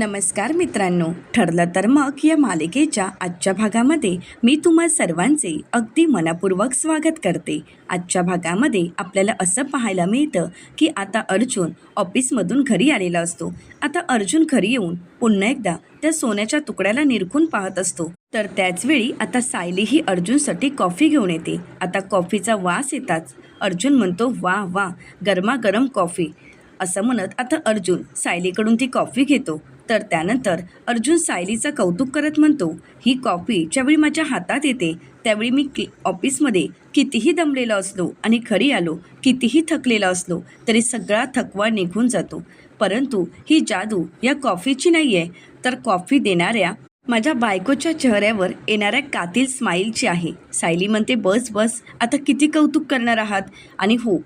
नमस्कार मित्रांनो. ठरलं तर मग या मालिकेच्या आजच्या भागामध्ये मी तुम्हा सर्वांचे अगदी मनापूर्वक स्वागत करते. आजच्या भागामध्ये आपल्याला असं पाहायला मिळतं की आता अर्जुन ऑफिसमधून घरी आलेला असतो. आता अर्जुन घरी येऊन पुन्हा एकदा त्या सोन्याच्या तुकड्याला निरखून पाहत असतो. तर त्याचवेळी आता सायली ही अर्जुनसाठी कॉफी घेऊन येते. आता कॉफीचा वास येताच अर्जुन म्हणतो वा वा गरमागरम कॉफी. असं म्हणत आता अर्जुन सायलीकडून ती कॉफी घेतो. तर त्यानंतर अर्जुन सायलीचं कौतुक करत म्हणतो ही कॉफी ज्यावेळी माझ्या हातात येते त्यावेळी मी कि ऑफिसमध्ये कितीही दमलेलो असलो आणि घरी आलो कितीही थकलेला असलो तरी सगळा थकवा निघून जातो. परंतु ही जादू या कॉफीची नाही आहे तर कॉफी देणाऱ्या माझ्या बायकोच्या चेहऱ्यावर येणाऱ्या कातील स्माईलची आहे. सायली म्हणते बस बस आता किती कौतुक करणार आहात? आणि हो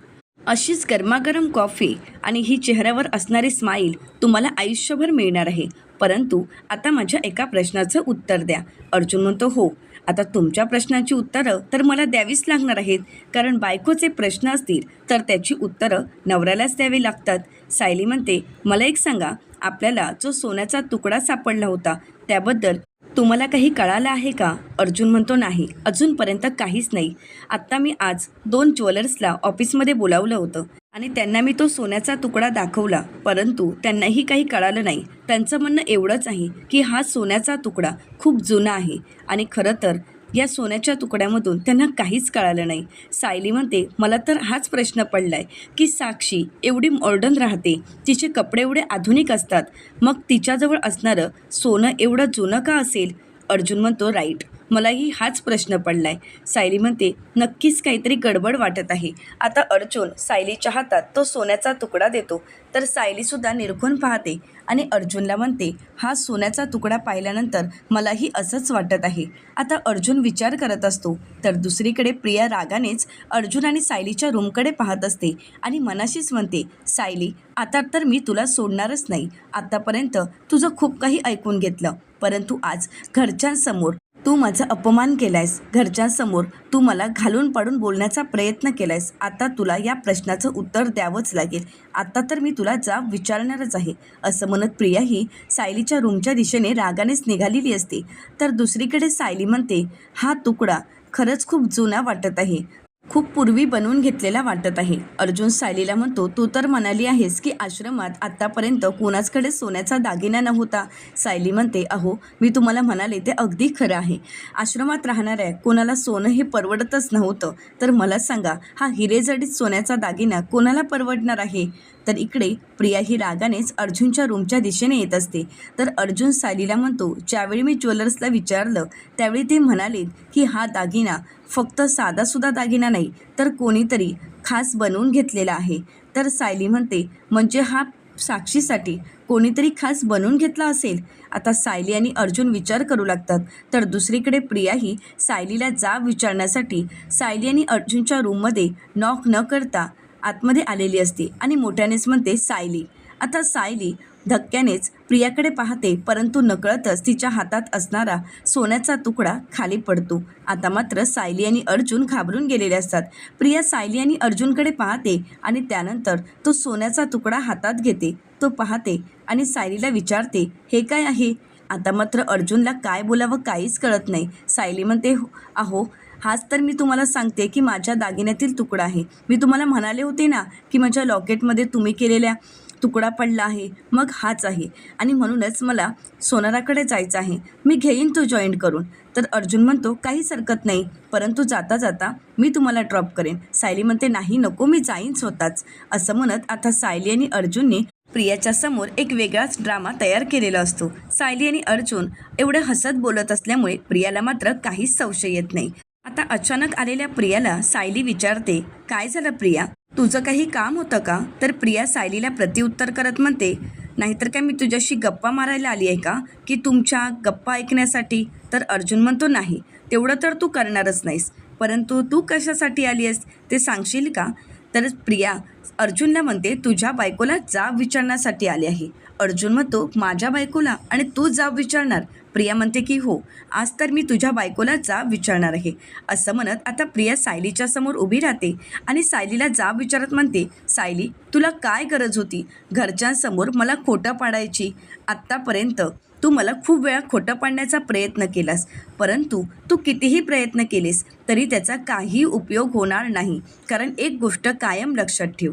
अशीच गरमागरम कॉफी आणि ही चेहऱ्यावर असणारी स्माईल तुम्हाला आयुष्यभर मिळणार आहे. परंतु आता माझ्या एका प्रश्नाचं उत्तर द्या. अर्जुन म्हणतो हो आता तुमच्या प्रश्नाची उत्तरं तर मला द्यावीच लागणार आहेत. कारण बायकोचे प्रश्न असतील तर त्याची उत्तरं नवऱ्यालाच द्यावी लागतात. सायली म्हणते मला एक सांगा आपल्याला जो सोन्याचा तुकडा सापडला होता त्याबद्दल तुम्हाला काही कळालं आहे का? अर्जुन म्हणतो नाही अजूनपर्यंत काहीच नाही. आत्ता मी आज दोन ज्वेलर्सला ऑफिसमध्ये बोलावलं होतं आणि त्यांना मी तो सोन्याचा तुकडा दाखवला. परंतु त्यांनाही काही कळालं नाही. त्यांचं म्हणणं एवढंच आहे की हा सोन्याचा तुकडा खूप जुना आहे आणि खरं तर या सोन्याच्या तुकड्यामधून त्यांना काहीच कळालं नाही. सायली म्हणते मला तर हाच प्रश्न पडला आहे की साक्षी एवढी मॉर्डन राहते. तिचे कपडे एवढे आधुनिक असतात. मग तिच्याजवळ असणारं सोनं एवढं जुनं का असेल? अर्जुन म्हणतो राईट. मलाही हाच प्रश्न पडला आहे सायली म्हणते नक्कीच काहीतरी गडबड वाटत आहे. आता अर्जुन सायलीच्या हातात तो सोन्याचा तुकडा देतो. तर सायलीसुद्धा निरखून पाहते. आणि अर्जुनला म्हणते हा सोन्याचा तुकडा पाहिल्यानंतर मलाही असंच वाटत आहे. आता अर्जुन विचार करत असतो. तर दुसरीकडे प्रिया रागानेच अर्जुन आणि सायलीच्या रूमकडे पाहत असते आणि मनाशीच म्हणते सायली आता तर मी तुला सोडणारच नाही. आत्तापर्यंत तुझं खूप काही ऐकून घेतलं. परंतु आज घरच्यांसमोर तू माझा अपमान केलायस. घरच्यांसमोर तू मला घालून पाडून बोलण्याचा प्रयत्न केलायस. आता तुला या प्रश्नाचं उत्तर द्यावंच लागेल. आता तर मी तुला जाब विचारणारच आहे. असं म्हणत प्रिया ही सायलीच्या रूमच्या दिशेने रागानेच निघालेली असते. तर दुसरीकडे सायली म्हणते हा तुकडा खरंच खूप जुना वाटत आहे. खूप पूर्वी बनवून घेतलेला वाटत आहे. अर्जुन सायलीला म्हणतो तू तर म्हणाली आहेस की आश्रमात आत्तापर्यंत कोणाचकडे सोन्याचा दागिना नव्हता. सायली म्हणते अहो मी तुम्हाला म्हणाले ते अगदी खरं आहे. आश्रमात राहणाऱ्या कोणाला सोनं हे परवडतच नव्हतं. तर मला सांगा हा हिरेजडीत सोन्याचा दागिना कोणाला परवडणार आहे? तर इकडे प्रिया ही रागानेच अर्जुनच्या रूमच्या दिशेने येत असते. तर अर्जुन सायलीला म्हणतो ज्यावेळी मी ज्वेलर्सला विचारलं त्यावेळी ते म्हणाले की हा दागिना फक्त साधासुद्धा दागिना नाही तर कोणीतरी खास बनवून घेतलेला आहे. तर सायली म्हणते म्हणजे हा साक्षीसाठी कोणीतरी खास बनवून घेतला असेल? आता सायली आणि अर्जुन विचार करू लागतात. तर दुसरीकडे प्रियाही सायलीला जाब विचारण्यासाठी सायली आणि अर्जुनच्या रूममध्ये नॉक न करता आतमध्ये आलेली असते आणि मोठ्यानेच म्हणते सायली. आता सायली धक्क्यानेच प्रियाकडे पाहते परंतु नकळतच तिच्या हातात असणारा सोन्याचा तुकडा खाली पडतो. आता मात्र सायली आणि अर्जुन घाबरून गेलेले असतात. प्रिया सायली आणि अर्जुनकडे पाहते आणि त्यानंतर तो सोन्याचा तुकडा हातात घेते. तो पाहते आणि सायलीला विचारते हे काय आहे? आता मात्र अर्जुनला काय बोलावं काहीच कळत नाही. सायली म्हणते "हो- अहो हाच तर मी तुम्हाला सांगते की माझ्या दागिन्यातील तुकडा आहे. मी तुम्हाला म्हणाले होते ना की माझ्या लॉकेटमध्ये तुम्ही केलेल्या तुकडा पडला आहे मग हाच आहे. आणि म्हणूनच मला सोनाराकडे जायचं आहे. मी घेईन तो जॉईंट करून. तर अर्जुन म्हणतो काहीच हरकत नाही. परंतु जाता जाता मी तुम्हाला ड्रॉप करेन. सायली म्हणते नाही नको मी जाईन स्वतःच. असं म्हणत आता सायली आणि अर्जुनने प्रियाच्या समोर एक वेगळाच ड्रामा तयार केलेला असतो. सायली आणि अर्जुन एवढं हसत बोलत असल्यामुळे प्रियाला मात्र काहीच संशय येत नाही. आता अचानक आलेल्या प्रियाला सायली विचारते काय झालं प्रिया? तुझं काही काम होतं का? तर प्रिया सायलीला प्रतिउत्तर करत म्हणते नाहीतर काय मी तुझ्याशी गप्पा मारायला आली आहे का? की तुमच्या गप्पा ऐकण्यासाठी? तर अर्जुन म्हणतो नाही तेवढं तर तू करणारच नाहीस. परंतु तू कशासाठी आली आहेस? ते सांगशील का? तर प्रिया अर्जुनला म्हणते तुझ्या बायकोला जाब विचारण्यासाठी आली आहे. अर्जुन म्हणतो माझ्या बायकोला आणि तू जाब विचारणार. प्रिया म्हणते की हो आज तर मी तुझ्या बायकोला जाब विचारणार आहे. असं म्हणत आता प्रिया सायलीच्या समोर उभी राहते आणि सायलीला जाब विचारत म्हणते सायली तुला काय गरज होती? घरच्यांसमोर मला खोटं पाडायची. आत्तापर्यंत तू मला खूप वेळा खोटं पाडण्याचा प्रयत्न केलास परंतु तू कितीही प्रयत्न केलेस तरी त्याचा काही उपयोग होणार नाही. कारण एक गोष्ट कायम लक्षात ठेव.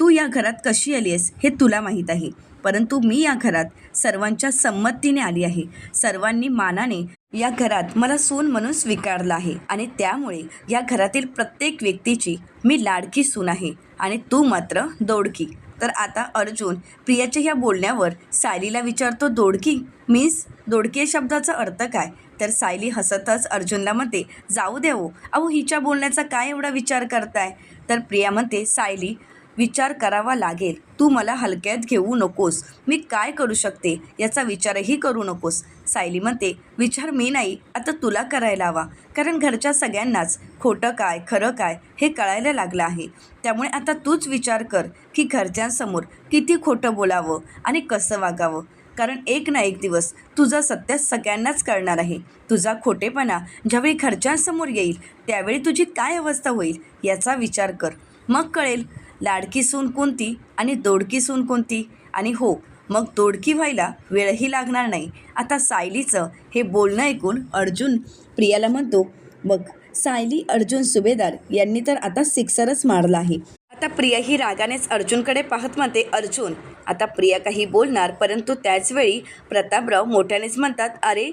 तू या घरात कशी आली आहेस हे तुला माहीत आहे. परंतु मी या घरात सर्वांच्या संमतीने आली आहे. सर्वांनी मानाने या घरात मला सून म्हणून स्वीकारलं आहे आणि त्यामुळे या घरातील प्रत्येक व्यक्तीची मी लाडकी सून आहे आणि तू मात्र दोडकी. तर आता अर्जुन प्रियाच्या ह्या बोलण्यावर सायलीला विचारतो दोडकी मीन्स दोडकी या शब्दाचा अर्थ काय? तर सायली हसतच अर्जुनला म्हणते जाऊ दे हो. अहो हिच्या बोलण्याचा काय एवढा विचार करताय? तर प्रिया म्हणते सायली विचार करावा लागेल. तू मला हलक्यात घेऊ नकोस. मी काय करू शकते? याचा विचारही करू नकोस. सायली म्हणते विचार मी नाही. आता तुला करायला हवा. कारण घरच्या सगळ्यांनाच खोटं काय खरं काय हे कळायला लागलं आहे. त्यामुळे आता तूच विचार कर की घरच्यांसमोर किती खोटं बोलावं आणि कसं वागावं. कारण एक ना एक दिवस तुझं सत्य सगळ्यांनाच कळणार आहे. तुझा खोटेपणा ज्यावेळी घरच्यांसमोर येईल त्यावेळी तुझी काय अवस्था होईल याचा विचार कर. मग कळेल लाडकी सून कोणती आणि दोडकी सून कोणती? आणि हो मग दोडकी व्हायला वेळही लागणार नाही. आता सायलीचं हे बोलणं ऐकून अर्जुन प्रियाला म्हणतो मग सायली अर्जुन सुभेदार यांनी तर आता सिक्सरच मारला आहे. आता प्रिया ही रागानेच अर्जुनकडे पाहत म्हणते अर्जुन आता प्रिया काही बोलणार परंतु त्याचवेळी प्रतापराव मोठ्यानेच म्हणतात अरे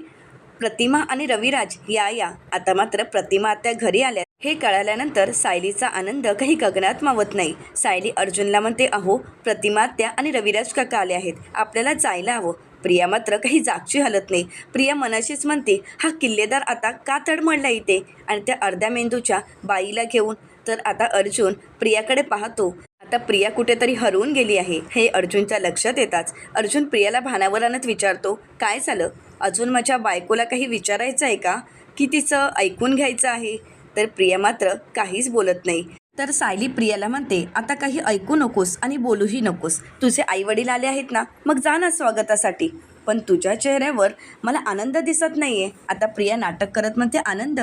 प्रतिमा आणि रविराज या या आता मात्र प्रतिमा त्या घरी आल्या. हे कळाल्यानंतर सायलीचा आनंद काही गगनात मावत नाही. सायली अर्जुनला म्हणते अहो प्रतिमा त्या आणि रविराज काका आले आहेत. आपल्याला जायला हवं. प्रिया मात्र काही जागची हलत नाही. प्रिया मनाशीच म्हणते हा किल्लेदार आता का तडमडला इथे? आणि त्या अर्ध्या मेंदूच्या बाईला घेऊन तर आता अर्जुन प्रियाकडे पाहतो. आता प्रिया कुठेतरी हरवून गेली आहे. हे अर्जुनच्या लक्षात येताच अर्जुन प्रियाला भानावर आणत विचारतो काय झालं? अजून माझ्या बायकोला काही विचारायचं आहे का? की तिचं ऐकून घ्यायचं आहे? तर प्रिया मात्र काहीच बोलत नाही. तर सायली प्रियाला म्हणते आता काही ऐकू नकोस आणि बोलूही नकोस. तुझे आईवडील आले आहेत ना मग जा ना स्वागतासाठी. पण तुझ्या चेहऱ्यावर मला आनंद दिसत नाही आहे आता प्रिया नाटक करत म्हणते आनंद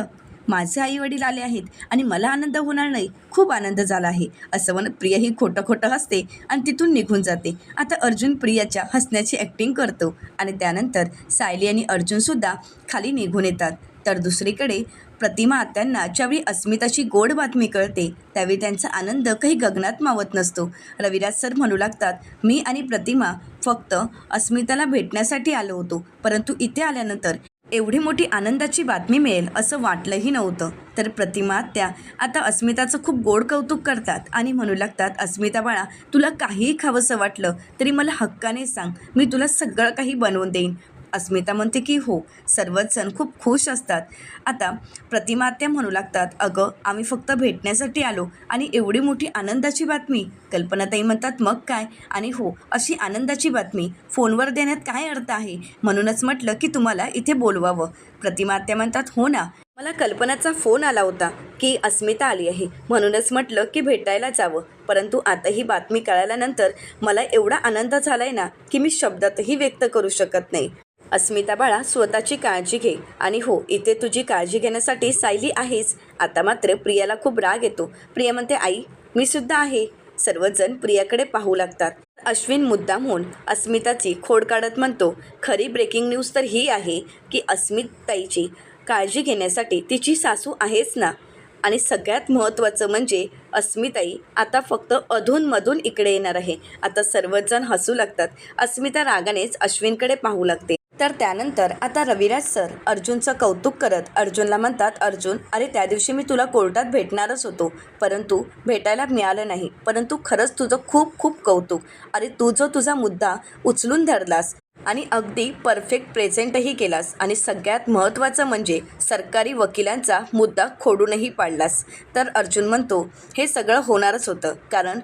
माझे आई वडील आले आहेत आणि मला आनंद होणार नाही. खूप आनंद झाला आहे. असं म्हणत प्रिया ही खोटं खोटं हसते आणि तिथून निघून जाते. आता अर्जुन प्रियाच्या हसण्याची ॲक्टिंग करतो आणि त्यानंतर सायली आणि अर्जुनसुद्धा खाली निघून येतात. तर दुसरीकडे प्रतिमा आत्यांना ज्यावेळी अस्मिताची गोड बातमी कळते. त्यावेळी त्यांचा आनंद काही गगनात मावत नसतो. रविराज सर म्हणू लागतात मी आणि प्रतिमा फक्त अस्मिताला भेटण्यासाठी आलो होतो परंतु इथे आल्यानंतर एवढी मोठी आनंदाची बातमी मिळेल असं वाटलंही नव्हतं. तर प्रतिमा त्या आता अस्मिताचं खूप गोड कौतुक करतात आणि म्हणू लागतात अस्मिता बाळा तुला काहीही खावंसं वाटलं तरी मला हक्काने सांग. मी तुला सगळं काही बनवून देईन. अस्मिता म्हणते की हो सर्वच जण खूप खुश असतात. आता प्रतिमा आत्या म्हणू लागतात अगं आम्ही फक्त भेटण्यासाठी आलो आणि एवढी मोठी आनंदाची बातमी. कल्पनाताई म्हणतात मग काय? आणि हो अशी आनंदाची बातमी. फोनवर देण्यात काय अर्थ आहे? म्हणूनच म्हटलं की तुम्हाला इथे बोलवावं. प्रतिमा आत्या म्हणतात हो ना. मला कल्पनाचा फोन आला होता की अस्मिता आली आहे. म्हणूनच म्हटलं की भेटायला जावं. परंतु आता ही बातमी कळाल्यानंतर मला एवढा आनंद झाला आहे ना की मी शब्दातही व्यक्त करू शकत नाही. अस्मिता बाळा स्वतःची काळजी घे. आणि हो इथे तुझी काळजी घेण्यासाठी सायली आहेच आता मात्र प्रियाला खूप राग येतो. प्रिया म्हणते आई मी सुद्धा आहे. सर्वजण प्रियाकडे पाहू लागतात. अश्विन मुद्दाम होऊन अस्मिताची खोड काढत म्हणतो खरी ब्रेकिंग न्यूज तर ही आहे की अस्मिताईची काळजी घेण्यासाठी तिची सासू आहेच ना? आणि सगळ्यात महत्त्वाचं म्हणजे अस्मिताई आता फक्त अधूनमधून इकडे येणार आहे. आता सर्वजण हसू लागतात. अस्मिता रागानेच अश्विनकडे पाहू लागते. तर त्यानंतर आता रविराज सर अर्जुनचं कौतुक करत अर्जुनला म्हणतात अर्जुन अरे त्या दिवशी मी तुला कोर्टात भेटणारच होतो परंतु भेटायला मिळालं नाही. परंतु खरंच तुझं खूप खूप कौतुक. अरे तू जो तुझा मुद्दा उचलून धरलास आणि अगदी परफेक्ट प्रेझेंटही केलास आणि सगळ्यात महत्त्वाचं म्हणजे सरकारी वकिलांचा मुद्दा खोडूनही पाडलास. तर अर्जुन म्हणतो हे सगळं होणारच होतं कारण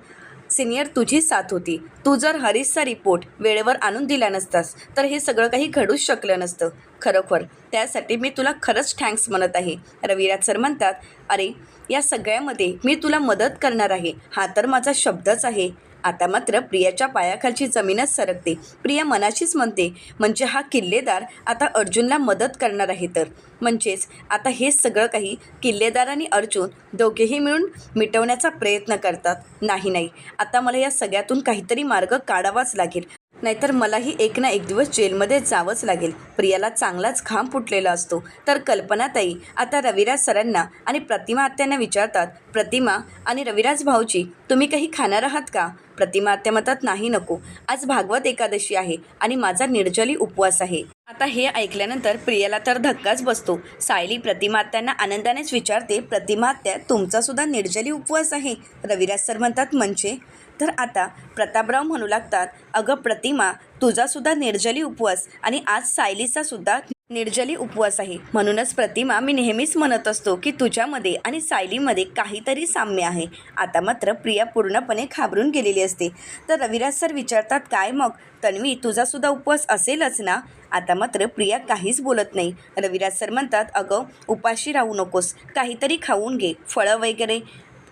सिनियर तुझी साथ होती. तू जर हरीशचा रिपोर्ट वेळेवर आणून दिला नसतास तर हे सगळं काही घडूच शकलं नसतं. खरोखर त्यासाठी मी तुला खरंच थँक्स म्हणत आहे. रविराज सर म्हणतात अरे या सगळ्यामध्ये मी तुला मदत करणार आहे. हा तर माझा शब्दच आहे. आता मात्र प्रियाच्या पायाखालची जमीनच सरकते. प्रिया मनाशीच म्हणते म्हणजे हा किल्लेदार आता अर्जुनला मदत करणार आहे तर. म्हणजेच आता हे सगळं काही किल्लेदार आणि अर्जुन दोघेही मिळून मिटवण्याचा प्रयत्न करतात. नाही नाही. आता मला या सगळ्यातून काहीतरी मार्ग काढावाच लागेल. नाहीतर मलाही एक ना एक दिवस जेलमध्ये जावंच लागेल. प्रियाला चांगलाच घाम फुटलेला असतो. तर कल्पनाताई आता रविराज सरांना आणि प्रतिमा आत्यांना विचारतात प्रतिमा आणि रविराज भाऊजी तुम्ही काही खाणार आहात का? प्रतिमा आत्या म्हणतात नाही नको आज भागवत एकादशी आहे आणि माझा निर्जली उपवास आहे. आता हे ऐकल्यानंतर प्रियाला तर धक्काच बसतो. सायली प्रतिमात्यांना आनंदानेच विचारते प्रतिमा आत्या तुमचा सुद्धा निर्जली उपवास आहे? रविराज सर म्हणतात म्हणजे? तर आता प्रतापराव म्हणू लागतात अगं प्रतिमा तुझासुद्धा निर्जली उपवास आणि आज सायलीचा सुद्धा निर्जली उपवास आहे. म्हणूनच प्रतिमा मी नेहमीच म्हणत असतो की तुझ्यामध्ये आणि सायलीमध्ये काहीतरी साम्य आहे. आता मात्र प्रिया पूर्णपणे घाबरून गेलेली असते. तर रविराज सर विचारतात काय मग? तन्वी तुझासुद्धा उपवास असेलच ना? आता मात्र प्रिया काहीच बोलत नाही. रविराज सर म्हणतात अगं उपाशी राहू नकोस. काहीतरी खाऊन घे. फळं वगैरे.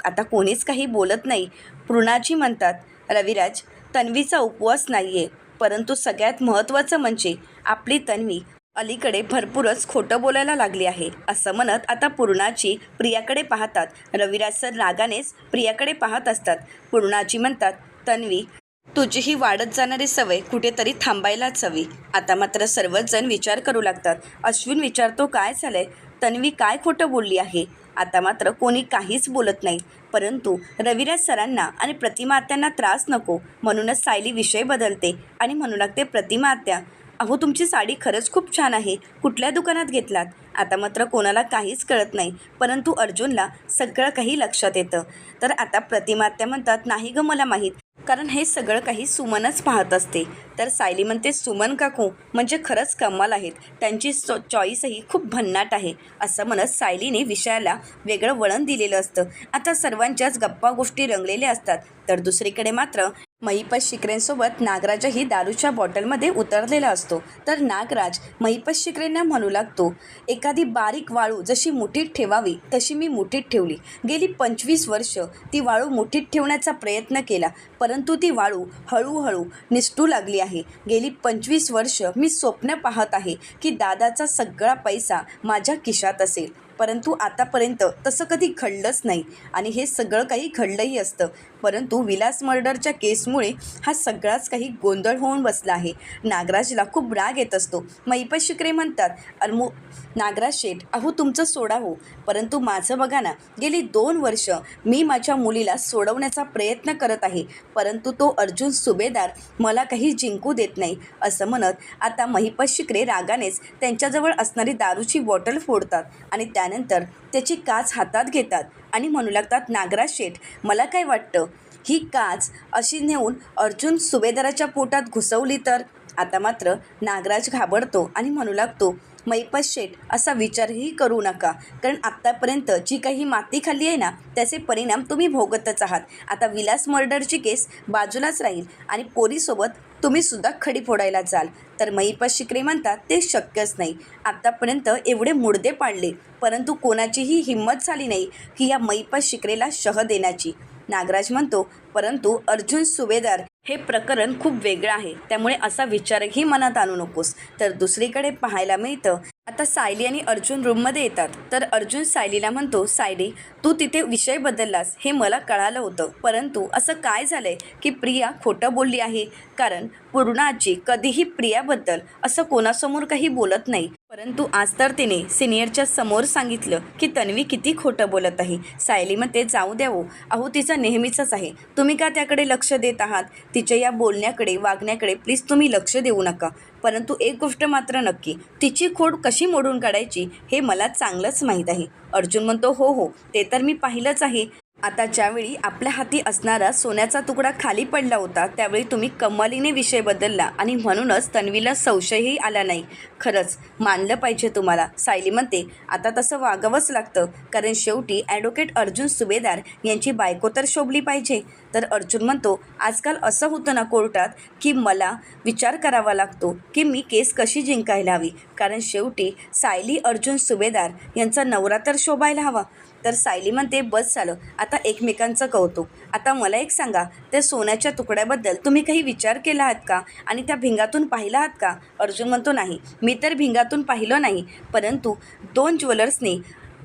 आता कोणीच काही बोलत नाही. पृणाजी म्हणतात रविराज तन्वीचा उपवास नाही आहे परंतु सगळ्यात महत्त्वाचं म्हणजे आपली तन्वी अलीकडे भरपूरच खोटं बोलायला लागली आहे असं म्हणत आता पूर्णाची प्रियाकडे पाहतात. रविराज सर रागानेच प्रियाकडे पाहत असतात. पूर्णाची म्हणतात तन्वी तुझी ही वाढत जाणारी सवय कुठेतरी थांबायलाच हवी. आता मात्र सर्वच जण विचार करू लागतात. अश्विन विचारतो काय झालंय? तन्वी काय खोटं बोलली आहे? आता मात्र कोणी काहीच बोलत नाही. परंतु रविराज सरांना आणि प्रतिमा आत्यांना त्रास नको. म्हणूनच सायली विषय बदलते आणि म्हणू लागते प्रतिमा आत्या अहो तुमची साडी खरंच खूप छान आहे. कुठल्या दुकानात घेतलात? आता मात्र कोणाला काहीच कळत नाही. परंतु अर्जुनला सगळं काही लक्षात येतं. तर आता प्रतिमा आत्या म्हणतात नाही गं मला माहीत. कारण हे सगळं काही सुमनच पाहत असते. तर सायली म्हणते सुमन काकू म्हणजे खरंच कमाल आहेत. त्यांची चॉ चॉईसही खूप भन्नाट आहे. असं म्हणत सायलीने विषयाला वेगळं वळण दिलेलं असतं. आता सर्वांच्याच गप्पा गोष्टी रंगलेल्या असतात. तर दुसरीकडे मात्र महिपत शिकरेंसोबत नागराजही दारूच्या बॉटलमध्ये उतरलेला असतो. तर नागराज महिपत शिकरेंना म्हणू लागतो एखादी बारीक वाळू जशी मुठीत ठेवावी तशी मी मुठीत ठेवली. गेली पंचवीस वर्ष ती वाळू मुठीत ठेवण्याचा प्रयत्न केला परंतु ती वाळू हळूहळू निसटू लागली आहे. गेली पंचवीस वर्ष मी स्वप्न पाहत आहे की दादाचा सगळा पैसा माझ्या खिशात असेल. परंतु आतापर्यंत तसं कधी घडलंच नाही. आणि हे सगळं काही घडलंही असतं. परंतु विलास मर्डरच्या केसमुळे हा सगळाच काही गोंधळ होऊन बसला आहे. नागराजला खूप राग येत असतो. मैपत शिकरे म्हणतात अरमो नागराज शेठ अहो तुमचं सोडा हो. परंतु माझं बघा ना गेली दोन वर्ष मी माझ्या मुलीला सोडवण्याचा प्रयत्न करत आहे. परंतु तो अर्जुन सुभेदार मला काही जिंकू देत नाही. असं म्हणत आता महिपत शिकरे रागानेच त्यांच्याजवळ असणारी दारूची बॉटल फोडतात आणि त्या झाल्यानंतर त्याची काच हातात घेतात आणि म्हणू लागतात नागराज शेठ मला काय वाटतं? ही काच अशी नेऊन अर्जुन सुभेदाराच्या पोटात घुसवली तर? आता मात्र नागराज घाबरतो आणि म्हणू लागतो मैपत शेठ असा विचारही करू नका. कारण आत्तापर्यंत जी काही माती खाली आहे ना त्याचे परिणाम तुम्ही भोगतच आहात. आता विलास मर्डरची केस बाजूलाच राहील आणि पोरीसोबत तुम्ही सुद्धा खडी फोडायला जाल. तर महिपत शिकरे म्हणतात ते शक्यच नाही. आत्तापर्यंत एवढे मुडदे पाडले. परंतु कोणाचीही हिंमत झाली नाही की या महिपत शिकरेला शह देण्याची. नागराज म्हणतो परंतु अर्जुन सुभेदार हे प्रकरण खूप वेगळं आहे. त्यामुळे असा विचारही मनात आणू नकोस. तर दुसरीकडे पाहायला मिळतं आता सायली आणि अर्जुन रूममध्ये येतात. तर अर्जुन सायलीला म्हणतो सायली तू तिथे विषय बदललास. हे मला कळालं होतं. परंतु असं काय झालंय की प्रिया खोटं बोलली आहे? कारण पूर्णाची कधीही प्रियाबद्दल असं कोणासमोर काही बोलत नाही. परंतु आज तर तिने सिनियरच्या समोर सांगितलं की तन्वी किती खोटं बोलत आहे. सायली म्हणते जाऊ द्यावो हो. अहो तिचं नेहमीचंच आहे. तुम्ही का त्याकडे लक्ष देत आहात? तिच्या या बोलण्याकडे वागण्याकडे प्लीज तुम्ही लक्ष देऊ नका. परंतु एक गोष्ट मात्र नक्की तिची खोड कशी मोडून काढायची हे मला चांगलंच माहीत आहे. अर्जुन म्हणतो हो हो ते तर मी पाहिलंच आहे. आता ज्यावेळी आपल्या हाती असणारा सोन्याचा तुकडा खाली पडला होता त्यावेळी तुम्ही कमालीने विषय बदलला आणि म्हणूनच तन्वीला संशयही आला नाही. खरंच मानलं पाहिजे तुम्हाला. सायली म्हणते आता तसं वागावंच लागतं कारण शेवटी ॲडव्होकेट अर्जुन सुभेदार यांची बायको तर शोभली पाहिजे. तर अर्जुन म्हणतो आजकाल असं होतं ना कोर्टात की मला विचार करावा लागतो की मी केस कशी जिंकायला हवी? कारण शेवटी सायली अर्जुन सुभेदार यांचा नवरा तर शोभायला हवा. तर सायली म्हणते बस झालं आता एकमेकांचं कौतुक. आता मला एक सांगा त्या सोन्याच्या तुकड्याबद्दल तुम्ही काही विचार केला आहात का? आणि त्या भिंगातून पाहिला आहात का? अर्जुन म्हणतो नाही मी तर भिंगातून पाहिलं नाही परंतु दोन ज्वेलर्सनी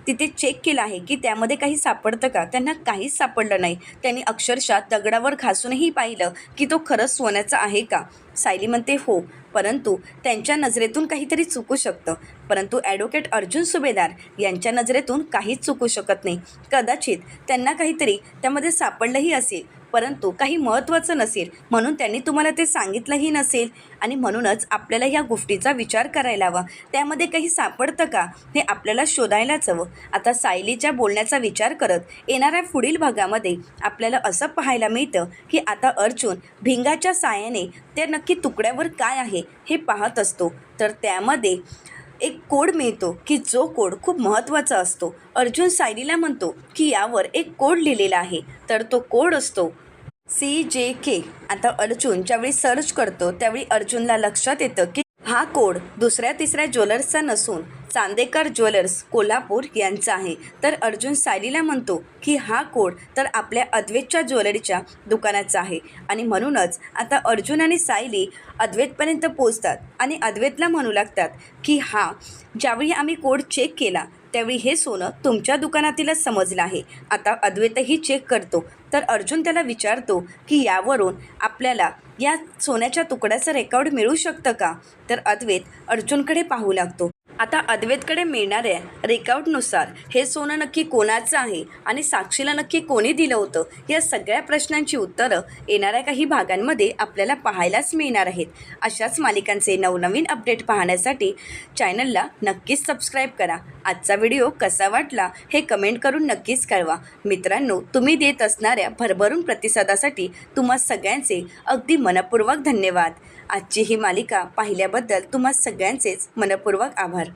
तिथे चेक केलं आहे की त्यामध्ये काही सापडतं का? त्यांना काहीच सापडलं नाही. त्यांनी अक्षरशः दगडावर घासूनही पाहिलं की तो खरंच सोन्याचा आहे का? सायली म्हणते हो परंतु त्यांच्या नजरेतून काहीतरी चुकू शकतं. परंतु ॲडव्होकेट अर्जुन सुभेदार यांच्या नजरेतून काहीच चुकू शकत नाही. कदाचित त्यांना काहीतरी त्यामध्ये सापडलंही असेल. परंतु काही महत्त्वाचं नसेल. म्हणून त्यांनी तुम्हाला ते सांगितलंही नसेल. आणि म्हणूनच आपल्याला ह्या गोष्टीचा विचार करायला हवा. त्यामध्ये काही सापडतं का? हे आपल्याला शोधायलाच हवं. आता सायलीच्या बोलण्याचा विचार करत येणाऱ्या पुढील भागामध्ये आपल्याला असं पाहायला मिळतं की आता अर्जुन भिंगाच्या साहाय्याने त्या नक्की तुकड्यावर काय आहे हे पाहत असतो. तर त्यामध्ये एक कोड मिळतो की जो कोड खूप महत्त्वाचा असतो. अर्जुन सायलीला म्हणतो की यावर एक कोड लिहिलेला आहे. तर तो कोड असतो सी जे के. आता अर्जुन ज्यावेळी सर्च करतो त्यावेळी अर्जुनला लक्षात येतं की हा कोड दुसऱ्या तिसऱ्या ज्वेलर्सचा नसून चांदेकर ज्वेलर्स कोल्हापूर यांचा आहे. तर अर्जुन सायलीला म्हणतो की हा कोड तर आपल्या अद्वैतच्या ज्वेलरीच्या दुकानाचा आहे. आणि म्हणूनच आता अर्जुन आणि सायली अद्वैतपर्यंत पोचतात आणि अद्वैतला म्हणू लागतात की हा ज्यावेळी आम्ही कोड चेक केला त्यावेळी हे सोनं तुमच्या दुकानातीलच समजलं आहे. आता अद्वैतही चेक करतो. तर अर्जुन त्याला विचारतो की यावरून आपल्याला या सोन्याच्या तुकड्याचं रेकॉर्ड मिळू शकतं का? तर अद्वैत अर्जुनकडे पाहू लागतो. आता अद्वैतकडे मिळणाऱ्या रेकआउटनुसार हे सोनं नक्की कोणाचं आहे आणि साक्षीला नक्की कोणी दिलं होतं या सगळ्या प्रश्नांची उत्तरं येणाऱ्या काही भागांमध्ये आपल्याला पाहायलाच मिळणार आहेत. अशाच मालिकांचे नवनवीन अपडेट पाहण्यासाठी चॅनलला नक्कीच सबस्क्राईब करा. आजचा व्हिडिओ कसा वाटला हे कमेंट करून नक्कीच कळवा. मित्रांनो तुम्ही देत असणाऱ्या भरभरून प्रतिसादासाठी तुम्हा सगळ्यांचे अगदी मनपूर्वक धन्यवाद. आजची ही मालिका पाहिल्याबद्दल तुम्हा सगळ्यांचेच मनपूर्वक आभार.